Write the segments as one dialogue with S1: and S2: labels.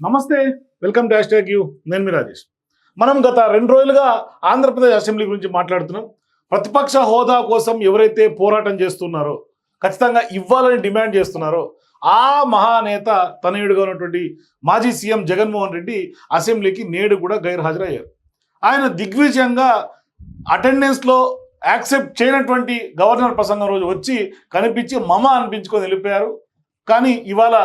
S1: నమస్తే welcome to hash tag you. నేను మీ రాజేష్. మనం గత రెండు రోజులుగా ఆంధ్రప్రదేశ్ అసెంబ్లీ గురించి మాట్లాడుతున్నాం. ప్రతిపక్ష హోదా కోసం ఎవరైతే పోరాటం చేస్తున్నారో ఖచ్చితంగా ఇవ్వాలని డిమాండ్ చేస్తున్నారో ఆ మహానేత తనయుడిగా ఉన్నటువంటి మాజీ సీఎం జగన్మోహన్ రెడ్డి అసెంబ్లీకి నేడు కూడా గైర్హాజరయ్యారు. ఆయన దిగ్విజయంగా అటెండెన్స్లో యాక్సెప్ట్ చేయనటువంటి గవర్నర్ ప్రసంగం రోజు వచ్చి కనిపించి మమ అనిపించుకొని వెళ్ళిపోయారు. కానీ ఇవాళ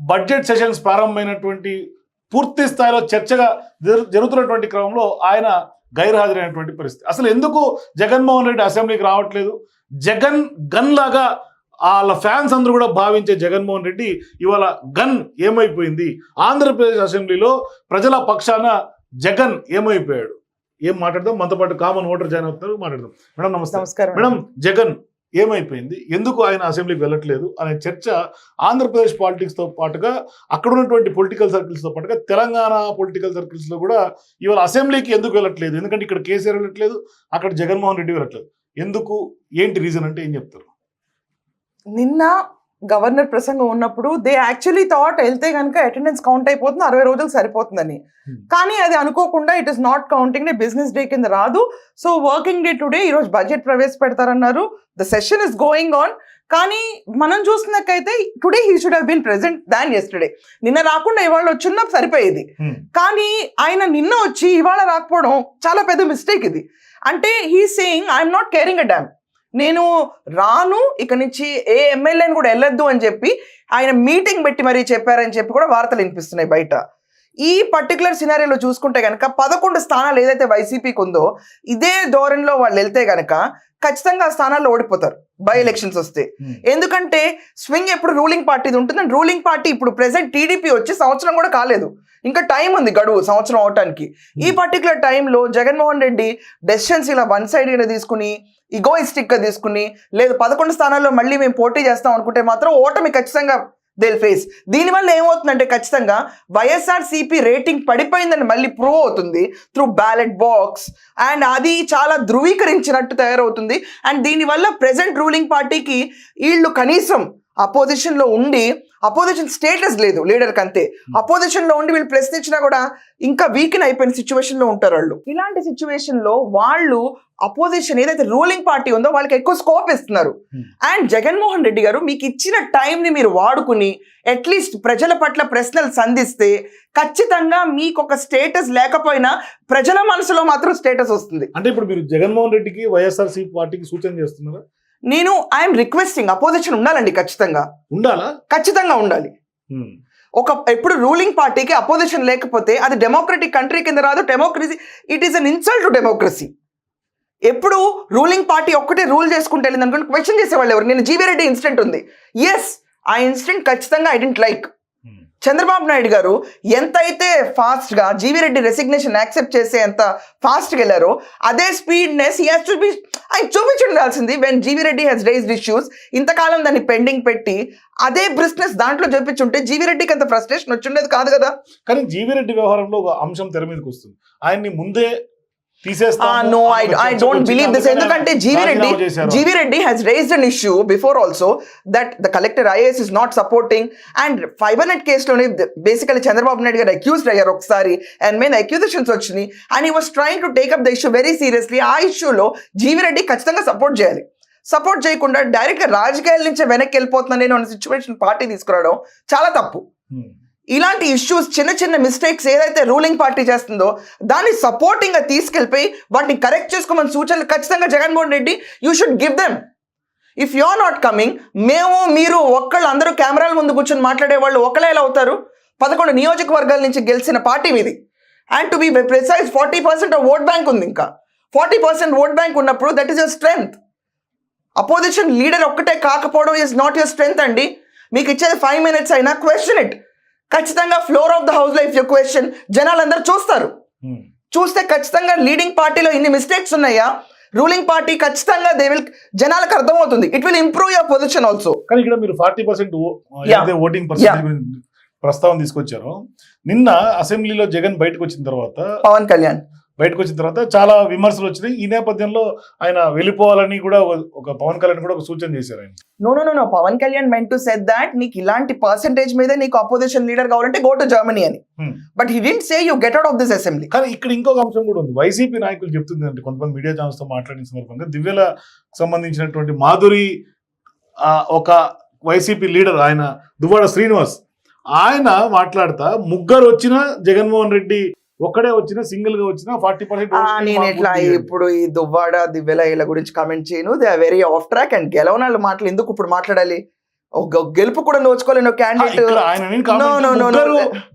S1: బడ్జెట్ సెషన్స్ ప్రారంభమైనటువంటి పూర్తి స్థాయిలో చర్చగా జరు- జరుగుతున్నటువంటి క్రమంలో ఆయన గైర్హాజరైనటువంటి పరిస్థితి. అసలు ఎందుకు జగన్మోహన్ రెడ్డి అసెంబ్లీకి రావట్లేదు? జగన్ గన్ లాగా వాళ్ళ ఫ్యాన్స్ అందరూ కూడా భావించే జగన్మోహన్ రెడ్డి ఇవాళ గన్ ఏమైపోయింది? ఆంధ్రప్రదేశ్ అసెంబ్లీలో ప్రజల పక్షాన జగన్ ఏమైపోయాడు? ఏం మాట్లాడదాం? మనతో పాటు కామన్ ఓటర్ జాయిన్ అవుతున్నారు మాట్లాడదాం. మేడం నమస్తే.
S2: నమస్కారం.
S1: మేడం జగన్ ఏమైపోయింది? ఎందుకు ఆయన అసెంబ్లీకి వెళ్ళట్లేదు? అనే చర్చ ఆంధ్రప్రదేశ్ పాలిటిక్స్తో పాటుగా అక్కడ ఉన్నటువంటి పొలిటికల్ సర్కిల్స్తో పాటుగా తెలంగాణ పొలిటికల్ సర్కిల్స్లో కూడా ఇవాళ అసెంబ్లీకి ఎందుకు వెళ్ళట్లేదు? ఎందుకంటే ఇక్కడ కేసీఆర్ వెళ్ళట్లేదు అక్కడ జగన్మోహన్ రెడ్డి వెళ్ళట్లేదు. ఎందుకు? ఏంటి రీజన్ అంటే ఏం చెప్తారు?
S2: నిన్న గవర్నర్ ప్రసంగం ఉన్నప్పుడు దే యాక్చువల్లీ థాట్ వెళ్తే కనుక అటెండెన్స్ కౌంట్ అయిపోతుంది అరవై రోజులు సరిపోతుందని.
S1: Hmm.
S2: కానీ అది అనుకోకుండా it is not counting day business day కింద రాదు. సో వర్కింగ్ డే టుడే ఈరోజు budget ప్రవేశపెడతారన్నారు. The session is going on కానీ మనం చూసినకైతే today he should been present than yesterday నిన్న రాకుండా ఇవాళ వచ్చినా సరిపోయేది. కానీ ఆయన నిన్న వచ్చి ఇవాళ రాకపోవడం చాలా పెద్ద మిస్టేక్ ఇది. అంటే he saying I'm not caring a damn నేను రాను ఇక నుంచి ఏ ఎమ్మెల్యేని కూడా వెళ్ళొద్దు అని చెప్పి ఆయన మీటింగ్ పెట్టి మరీ చెప్పారని చెప్పి కూడా వార్తలు వినిపిస్తున్నాయి బయట. ఈ పర్టికులర్ సినారియోలో చూసుకుంటే కనుక పదకొండు స్థానాలు ఏదైతే వైసీపీకి ఉందో ఇదే ధోరణిలో వాళ్ళు వెళ్తే కనుక ఖచ్చితంగా ఆ స్థానాల్లో ఓడిపోతారు బై ఎలక్షన్స్ వస్తే. ఎందుకంటే స్వింగ్ ఎప్పుడు రూలింగ్ పార్టీది ఉంటుంది అండ్ రూలింగ్ పార్టీ ఇప్పుడు ప్రెసెంట్ టీడీపీ వచ్చి సంవత్సరం కూడా కాలేదు. ఇంకా టైం ఉంది గడువు సంవత్సరం అవటానికి. ఈ పర్టికులర్ టైంలో జగన్మోహన్ రెడ్డి డెసిషన్స్ ఇలా వన్ సైడ్ తీసుకుని ఇగోయిస్టిక్గా తీసుకుని లేదు పదకొండు స్థానాల్లో మళ్ళీ మేము పోటీ చేస్తాం అనుకుంటే మాత్రం ఓటమి ఖచ్చితంగా దిల్ ఫేస్ దీనివల్ల ఏమవుతుందంటే ఖచ్చితంగా వైఎస్ఆర్ సిపి రేటింగ్ పడిపోయిందని మళ్ళీ ప్రూవ్ అవుతుంది త్రూ బ్యాలెట్ బాక్స్ అండ్ అది చాలా ధృవీకరించినట్టు తయారవుతుంది. అండ్ దీనివల్ల ప్రెసెంట్ రూలింగ్ పార్టీకి వీళ్ళు కనీసం అపోజిషన్లో ఉండి అపోజిషన్ స్టేటస్ లేదు లీడర్ కంతే అపోజిషన్లో ఉండి వీళ్ళు ప్రశ్నించినా కూడా ఇంకా వీకెన్ అయిపోయిన సిచ్యువేషన్లో ఉంటారు వాళ్ళు. ఇలాంటి సిచ్యువేషన్లో వాళ్ళు అపోజిషన్ ఏదైతే రూలింగ్ పార్టీ ఉందో వాళ్ళకి ఎక్కువ స్కోప్ ఇస్తున్నారు
S1: Hmm.
S2: అండ్ జగన్మోహన్ రెడ్డి గారు మీకు ఇచ్చిన టైం ని మీరు వాడుకుని అట్లీస్ట్ ప్రజల పట్ల ప్రశ్నలు సంధిస్తే ఖచ్చితంగా మీకు ఒక స్టేటస్ లేకపోయినా ప్రజల మనసులో మాత్రం స్టేటస్ వస్తుంది.
S1: అంటే ఇప్పుడు మీరు జగన్మోహన్ రెడ్డికి వైఎస్ఆర్సీ పార్టీకి సూచన చేస్తున్నారా?
S2: నేను ఐఎమ్ రిక్వెస్టింగ్ అపోజిషన్ ఉండాలండి ఖచ్చితంగా.
S1: ఉండాలా?
S2: ఖచ్చితంగా ఉండాలి.
S1: హ్మ్.
S2: ఒక ఎప్పుడు రూలింగ్ పార్టీకి అపోజిషన్ లేకపోతే అది డెమోక్రటిక్ కంట్రీ కింద రాదు democracy it is an insult to democracy ఎప్పుడు రూలింగ్ పార్టీ ఒక్కటే రూల్ చేసుకుంటే వెళ్ళింది అనుకోండి క్వశ్చన్ చేసేవాళ్ళు ఎవరు? నేను జీవీ రెడ్డి ఇన్సిడెంట్ ఉంది. ఎస్ ఆ ఇన్సిడెంట్ ఖచ్చితంగా I didn't like. Chandrababu Naidu garu ఎంతైతే ఫాస్ట్గా జీవి రెడ్డి రెసిగ్నేషన్ యాక్సెప్ట్ చేసే ఎంత ఫాస్ట్గా వెళ్ళారో అదే స్పీడ్నెస్ హ్యాస్ టు బి ఆయన చూపించుండాల్సింది when GV Reddy has raised issues ఇంతకాలం దాన్ని పెండింగ్ పెట్టి అదే బిజినెస్ దాంట్లో చూపించుంటే జీవిరెడ్డికి అంత ఫ్రస్ట్రేషన్ వచ్చిండేది కాదు కదా.
S1: కానీ జీవిరెడ్డి వ్యవహారంలో ఒక అంశం తెర మీదకి వస్తుంది. ఆయన్ని ముందే
S2: no I I don't believe this ఎందుకంటే GV Reddy GV Reddy has raised an issue before also that the collector IAS is not supporting and fiber net కేసులోనే basically Chandrababu Naidu గారు అక్యూజ్డ్ అయ్యారు ఒకసారి అండ్ మెయిన్ అక్యూజేషన్స్ వచ్చినాయి and ఈ was trying to take up the issue very seriously ఆ ఇష్యూలో GV Reddy ఖచ్చితంగా support చేయాలి. Support చేయకుండా డైరెక్ట్గా రాజకీయాల నుంచి వెనక్కి వెళ్ళిపోతున్నాను నేను సిచ్యువేషన్ పార్టీ తీసుకురావడం చాలా తప్పు. ఇలాంటి ఇష్యూస్ చిన్న చిన్న మిస్టేక్స్ ఏదైతే రూలింగ్ పార్టీ చేస్తుందో దాన్ని సపోర్టింగ్గా తీసుకెళ్ళిపోయి వాటిని కరెక్ట్ చేసుకోమని సూచనలు ఖచ్చితంగా Jaganmohan Reddy you should give them if you are not coming మేము మీరు ఒక్కళ్ళు అందరూ కెమెరాల ముందు కూర్చొని మాట్లాడే వాళ్ళు ఒకళ్ళే ఎలా అవుతారు? పదకొండు నియోజకవర్గాల నుంచి గెలిచిన పార్టీ మీది. And to be precise forty percent vote bank ఉంది ఇంకా. ఫార్టీ పర్సెంట్ ఓట్ బ్యాంక్ ఉన్నప్పుడు that is your strength opposition leader ఒక్కటే కాకపోవడం ఈజ్ నాట్ యువర్ స్ట్రెంగ్త్ అండి. మీకు ఇచ్చేది ఫైవ్ మినిట్స్ అయినా క్వశ్చన్ ఇట్ ఖచ్చితంగా ఫ్లోర్ ఆఫ్ ద హౌస్లో ఇఫ్ యూ క్వశ్చన్ జనాలందరూ చూస్తారు. చూస్తే ఖచ్చితంగా లీడింగ్ పార్టీలో ఇన్ని మిస్టేక్స్ ఉన్నాయా? రూలింగ్ పార్టీ ఖచ్చితంగా దే విల్ జనాలకు అర్థమవుతుంది. It will improve your position also
S1: కానీ ఇక్కడ మీరు ఫార్టీ పర్సెంట్ ఓటింగ్ ప్రస్తావన తీసుకొచ్చారో నిన్న అసెంబ్లీలో జగన్ బయటకు వచ్చిన తర్వాత
S2: పవన్ కళ్యాణ్.
S1: బయటకు వచ్చిన తర్వాత చాలా విమర్శలు వచ్చినాయి. ఈ నేపథ్యంలో ఆయన వెళ్ళిపోవాలని కూడా ఒక- పవన్ కళ్యాణ్ కూడా ఒక సూచన చేశారు ఆయన.
S2: No no no no Pavan Kalyan meant to set that నీకు ఇలాంటి పర్సంటేజ్ మీద నీకు అపోజిషన్ లీడర్ కావాలంటే గో టు జర్మనీ అని. But he didn't say you get out of this assembly
S1: కానీ ఇక్కడ ఇంకొక అంశం కూడా ఉంది. వైసీపీ నాయకులు చెప్తుంది అంటే కొంతమంది మీడియా ఛానల్స్తో మాట్లాడిన సందర్భంగా దివ్యల సంబంధించినటువంటి మాధురి ఒక వైసీపీ లీడర్ ఆయన దువ్వాడ శ్రీనివాస్. ఆయన మాట్లాడతా ముగ్గురు వచ్చిన జగన్మోహన్ రెడ్డి ఒక్కడే వచ్చిన సింగిల్గా వచ్చిన ఫార్టీ
S2: నేను ఎట్లా ఇప్పుడు ఈ దువ్వాడ దివ్యల వీళ్ళ గురించి కామెంట్ చేయను. They are very off track and గెలవనాళ్ళ మాటలు ఎందుకు ఇప్పుడు మాట్లాడాలి? గెలుపు కూడా నోచుకోలేను క్యాండిడేట్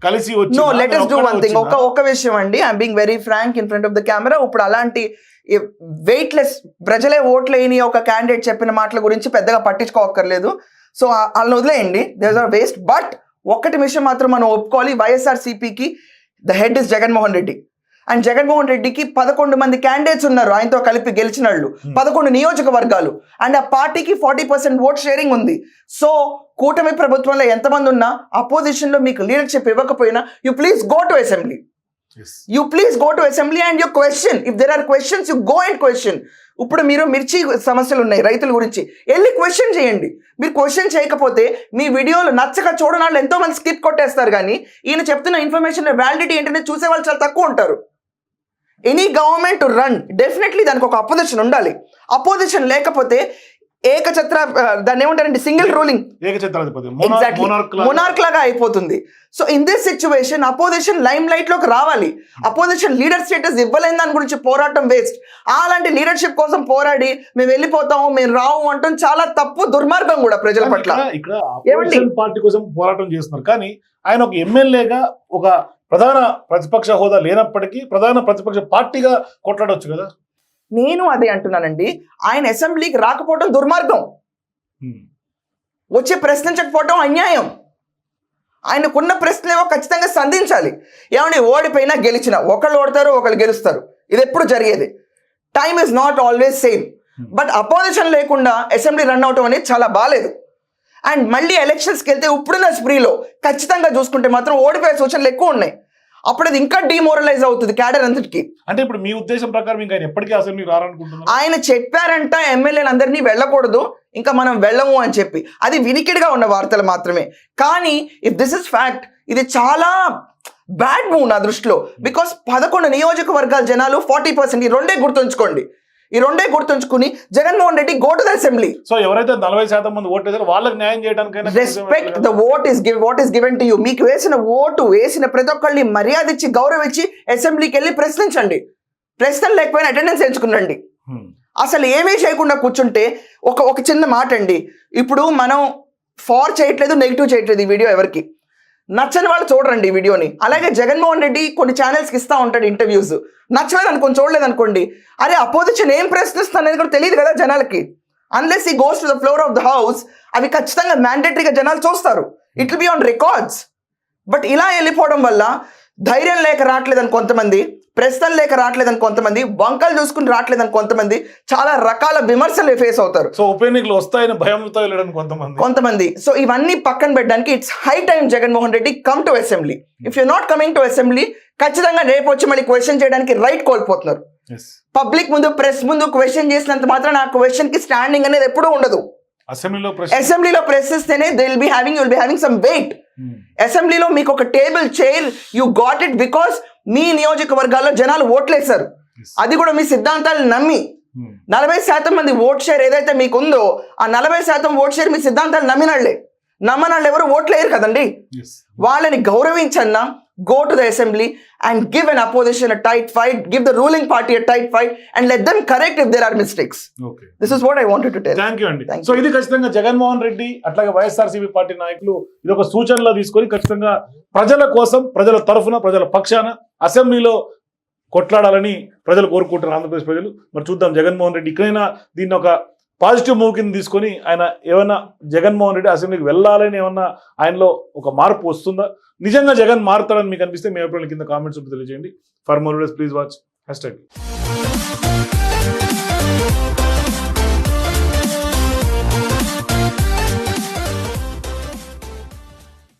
S1: కలిసి
S2: నో డూ వన్ థింగ్ ఒక ఒక విషయం అండి. I'm being very frank in front of the camera ఇప్పుడు అలాంటి వెయిట్లెస్ ప్రజలే ఓట్లేని ఒక క్యాండిడేట్ చెప్పిన మాటల గురించి పెద్దగా పట్టించుకోక్కర్లేదు. సో వాళ్ళని వదిలేయండి. దేర్ ఆర్ వేస్ట్ బట్ ఒక్కటి విషయం మాత్రం మనం ఒప్పుకోవాలి. YSR సిపికి the head is Jaganmohan Reddy. And Jaganmohan రెడ్డికి పదకొండు మంది క్యాండిడేట్స్ ఉన్నారు. ఆయనతో కలిపి గెలిచిన వాళ్ళు
S1: Hmm.
S2: పదకొండు నియోజకవర్గాలు. అండ్ ఆ పార్టీకి ఫార్టీ పర్సెంట్ ఓట్ షేరింగ్ ఉంది. సో కూటమి ప్రభుత్వంలో ఎంతమంది ఉన్నా అపోజిషన్లో మీకు లీడర్షిప్ ఇవ్వకపోయినా you please go to assembly you please go to assembly and you question if there are questions you go and question ఇప్పుడు మీరు మిర్చి సమస్యలు ఉన్నాయి రైతుల గురించి. వెళ్ళి క్వశ్చన్ చేయండి. మీరు క్వశ్చన్ చేయకపోతే మీ వీడియోలు నచ్చక చూడని వాళ్ళు ఎంతో మంది స్కిప్ కొట్టేస్తారు కానీ ఈయన చెప్తున్న ఇన్ఫర్మేషన్ వ్యాలిడిటీ ఏంటనే చూసే వాళ్ళు చాలా తక్కువ ఉంటారు. ఎనీ గవర్నమెంట్ రన్ డెఫినెట్లీ దానికి ఒక అపోజిషన్ ఉండాలి. అపోజిషన్ లేకపోతే ఏకఛత్ర దాన్ని ఏమంటారండి? Single ruling.
S1: మోనార్క్
S2: లాగా అయిపోతుంది. So in this situation opposition lime లైట్లోకి రావాలి. అపోజిషన్ లీడర్ స్టేటస్ ఇవ్వలేని దాని గురించి పోరాటం వేస్ట్ అలాంటి లీడర్షిప్ కోసం పోరాడి మేము వెళ్ళిపోతాము మేము రావు అంటాం చాలా తప్పు దుర్మార్గం కూడా ప్రజల పట్ల.
S1: పార్టీ కోసం పోరాటం చేస్తున్నారు. కానీ ఆయన ఒక ఎమ్మెల్యేగా ఒక ప్రధాన ప్రతిపక్ష హోదా లేనప్పటికీ ప్రధాన ప్రతిపక్ష పార్టీగా కొట్లాడొచ్చు కదా?
S2: నేను అదే అంటున్నానండి. ఆయన అసెంబ్లీకి రాకపోవడం దుర్మార్గం. వచ్చి ప్రశ్నించకపోవడం అన్యాయం. ఆయనకున్న ప్రశ్నలేవో ఖచ్చితంగా సంధించాలి. ఏమండి ఓడిపోయినా గెలిచినా ఒకళ్ళు ఓడతారు ఒకళ్ళు గెలుస్తారు. ఇది ఎప్పుడు జరిగేది? Time is not always same but opposition లేకుండా అసెంబ్లీ రన్ అవటం అనేది చాలా బాగాలేదు అండ్ మళ్ళీ ఎలక్షన్స్కి వెళ్తే ఇప్పుడున్న స్ప్రీలో ఖచ్చితంగా చూసుకుంటే మాత్రం ఓడిపోయే సూచనలు ఎక్కువ ఉన్నాయి. అప్పుడు అది ఇంకా డిమోరలైజ్ అవుతుంది క్యాడర్ అంతటికి
S1: అంటే ఇప్పుడు మీ ఉద్దేశం ప్రకారం ఇంకా ఆయన ఎప్పటికీ అసెంబ్లీ రారనుకుంటున్నారు?
S2: ఆయన చెప్పారంట ఎమ్మెల్యేలు అందరినీ వెళ్ళకూడదు ఇంకా మనం వెళ్ళము అని చెప్పి. అది వినికిడిగా ఉన్న వార్తలు మాత్రమే. కానీ ఇఫ్ దిస్ ఇస్ ఫ్యాక్ట్ ఇది చాలా బ్యాడ్ మూవ్ నా దృష్టిలో. బికాస్ పదకొండు నియోజకవర్గాల జనాలు ఫార్టీ పర్సెంట్ ఈ రెండే గుర్తుంచుకోండి. ఈ రెండే గుర్తుంచుకుని Jaganmohan Reddy go to the assembly
S1: so ఎవరైతే నలభై శాతం మంది ఓటేసారో వాళ్ళకి న్యాయం చేయడానికైనా
S2: respect the vote is give what is given to you మీకు వేసిన ఓటు వేసిన ప్రతి ఒక్కళ్ళని మర్యాద ఇచ్చి గౌరవించి అసెంబ్లీకి వెళ్ళి ప్రశ్నించండి. ప్రశ్నలు లేకపోయినా అటెండెన్స్ ఎంచుకునండి
S1: Hmm.
S2: అసలు ఏమీ చేయకుండా కూర్చుంటే ఒక ఒక చిన్న మాట అండి ఇప్పుడు మనం ఫార్ చేయట్లేదు నెగిటివ్ చేయట్లేదు ఈ వీడియో ఎవరికి? నచ్చని వాళ్ళు చూడరండి ఈ వీడియోని. అలాగే జగన్మోహన్ రెడ్డి కొన్ని ఛానల్స్కి ఇస్తూ ఉంటాడు ఇంటర్వ్యూస్ నచ్చలేదు అనుకోని చూడలేదు అనుకోండి. అరే అపోజిషన్ ఏం ప్రశ్నిస్తుంది అనేది కూడా తెలియదు కదా జనాలకి. అన్లెస్ ఈ goes to the floor of the house అవి ఖచ్చితంగా మ్యాండేటరీగా జనాలు చూస్తారు. It will be on records but ఇలా వెళ్ళిపోవడం వల్ల ధైర్యం లేక రావట్లేదని కొంతమంది. ప్రశ్నలు లేక రావట్లేదని కొంతమంది వంకలు చూసుకుని రావట్లేదని కొంతమంది చాలా రకాల విమర్శలు ఫేస్ అవుతారు.
S1: సో ఉప ఎన్నికలు వస్తాయని భయంతో వెళ్ళడం కొంతమంది.
S2: కొంతమంది. సో ఇవన్నీ పక్కన పెట్టడానికి it's high time Jaganmohan Reddy come to assembly if you not coming to assembly ఖచ్చితంగా రేపు వచ్చి మళ్ళీ క్వశ్చన్ చేయడానికి రైట్ కోల్పోతున్నారు. పబ్లిక్ ముందు ప్రెస్ ముందు క్వశ్చన్ చేసినంత మాత్రం ఆ క్వశ్చన్కి స్టాండింగ్ అనేది ఎప్పుడూ ఉండదు.
S1: అసెంబ్లీలో
S2: అసెంబ్లీలో ప్రశ్నిస్తేనే they will be having will be having some weight. అసెంబ్లీలో మీకు ఒక table chair you got it because మీ నియోజకవర్గాల్లో జనాలు ఓట్లేశారు. అది కూడా మీ సిద్ధాంతాలను నమ్మి
S1: Hmm.
S2: నలభై శాతం మంది ఓట్ షేర్ ఏదైతే మీకు ఉందో ఆ నలభై శాతం ఓట్ షేర్ మీ సిద్ధాంతాలు నమ్మినాళ్ళే నమ్మనాళ్ళు ఎవరు ఓట్లేరు కదండి. వాళ్ళని గౌరవించన్నా go to the assembly and give an opposition a tight fight give the ruling party a tight fight and let them correct if there are mistakes
S1: Okay.
S2: This is what I wanted to tell
S1: thank you అండి
S2: Thank
S1: so ఇది ఖచ్చితంగా జగన్మోహన్ రెడ్డి అట్లాగే YSRCP party నాయకులు ఇది ఒక సూచనలో తీసుకొని ఖచ్చితంగా ప్రజల కోసం ప్రజల తరఫున ప్రజల పక్షాన అసెంబ్లీలో కొట్లాడాలని ప్రజలు కోరుకుంటున్నారు ఆంధ్రప్రదేశ్ ప్రజలు. మరి చూద్దాం జగన్మోహన్ రెడ్డి ఇకైనా దీన్ని ఒక పాజిటివ్ మూవ్ కింద తీసుకొని ఆయన ఏమైనా జగన్మోహన్ రెడ్డి అసెంబ్లీకి వెళ్ళాలని ఏమన్నా ఆయనలో ఒక మార్పు వస్తుందా? నిజంగా జగన్ మారుతాడని మీకు అనిపిస్తే మీ అభిప్రాయం కింద కామెంట్స్ తెలియజేయండి. For more please watch hash